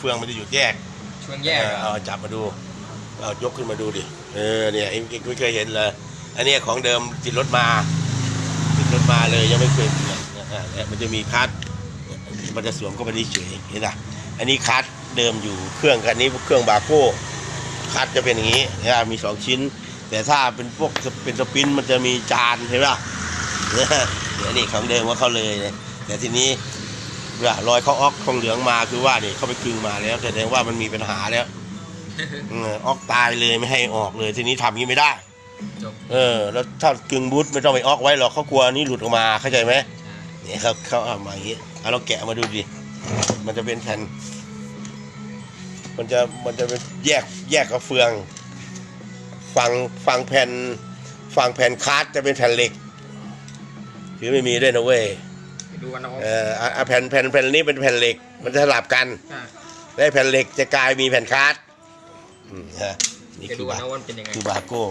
เฟืองมันจะอยู่แยกช่วงแยกเอออะเอาจับมาดูเอายกขึ้นมาดูดิเออเนี่ยเองเองไม่เคยเห็นเลยอันเนี้ยของเดิมติดรถมาติดรถมาเลยยังไม่เคยเปลี่ยนนะฮะเนี่ยมันจะมีคัสมันจะสวมเข้าไปที่เฉยเห็นไหมอันนี้คัสเดิมอยู่เครื่องกันนี้เครื่องบาโก้คัสจะเป็นอย่างนี้นะมีสองชิ้น แต่ถ้าเป็นพวกเป็นสปินมันจะมีจานเห็นปะเนี่ยเดี๋ยวนี่ของเดิมว่าเขาเลยเนี่ยแต่ทีนี้เวลา รอยเขาออกทองเหลืองมาคือว่านี่เขาไปกึงมาแล้วแสดงว่ามันมีปัญหาแล้วออกตายเลยไม่ให้ออกเลย ทีนี้ทำอย่างนี้ไม่ได้ เออ แล้วถ้ากึงบูทไม่ต้องไปออกไว้หรอกเขากลัวนี่หลุดออกมาเข้าใจไหมเนี่ยครับเขาเอามาอย่างนี้เอาเราแกะมาดูดิมันจะเป็นแผ่นมันจะมันจะเป็นแยกแยกกับเฟืองฝั่งฝั่งแผ่นฝั่งแผ่นคาร์ดจะเป็นแผ่นเหล็ก คือไม่มีด้วยนะเว้ย ดูกันนะครับเอออะอะแผ่นแผ่นแผ่นนี้เป็นแผ่นเหล็ก มันจะสลับกัน อะและแผ่นเหล็กจะกลายมีแผ่นคาร์ดอืมฮะนี่ไปคืดูอกันบานะว่ามันเป็นยังไงคือบาโก้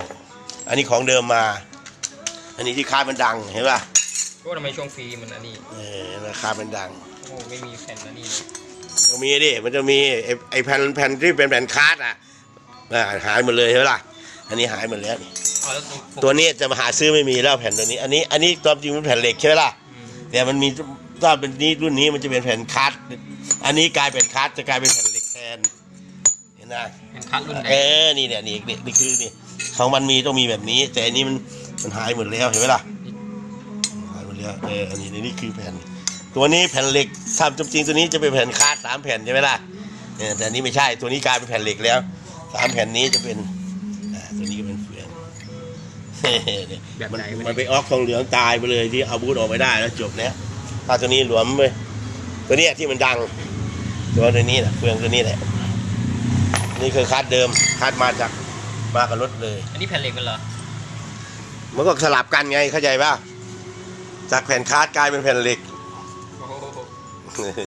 อันนี้ของเดิมมา อันนี้ที่คาร์ดมันดังเห็นป่ะก็ทำไมช่วงฟรีมันอันนี้เออราคามันดังโอ้ไม่มีแผ่นอันนี้ก็มีดิมันจะมีไอ้ไอ้แผ่นแผ่นที่เป็นแผ่นคาร์ดอะอ่าหายหมดเลยใช่ไหมล่ะอันนี้หายหมดแล้วนี่ อ๋อแล้วผมตัวนี้จะมาหาซื้อไม่มีแล้วแผ่นตัวนี้ อันนี้อันนี้ตามจริงมันแผ่นเหล็กใช่ไหมล่ะอืม แต่มันมีถ้าเป็นนี้รุ่นนี้มันจะเป็นแผ่นคาร์ดอันนี้กลายเป็นคาร์ดจะกลายเป็นแผ่นเหล็กแทน เห็นไหมเป็นคัดรุ่นไหนเออนี่เนี่ยนี่นี่นี่คือนี่ของมันมีต้องมีแบบนี้ แต่อันนี้มันมันหายหมดแล้วเห็นไหมล่ะหายหมดแล้วเอออันนี้นี่คือแผ่น ตัวนี้แผ่นเหล็กทำจริงๆตัวนี้จะเป็นแผ่นคาร์ดสามแผ่นใช่ไหมล่ะเออแต่อันนี้ไม่ใช่ตัวนี้กลายเป็นแผ่นเหล็กแล้วสามแผ่นนี้จะเป็น แบบมันไหนมันไปออกทองเหลืองตายไปเลยที่เอาบูทออกไม่ได้แล้วจบแล้วถ้าตัวนี้หลวมไปตัวเนี้ยที่มันดัง ตัวตัวนี้แหละเฟืองตัวนี้แหละ นี่คือคัดเดิมคัดมาจากมากับรถเลย อันนี้แผ่นเหล็กกันเหรอมันก็สลับกันไงเข้าใจป่ะจากแผ่นคาร์ดกลายเป็นแผ่นเหล็ก โอ้โห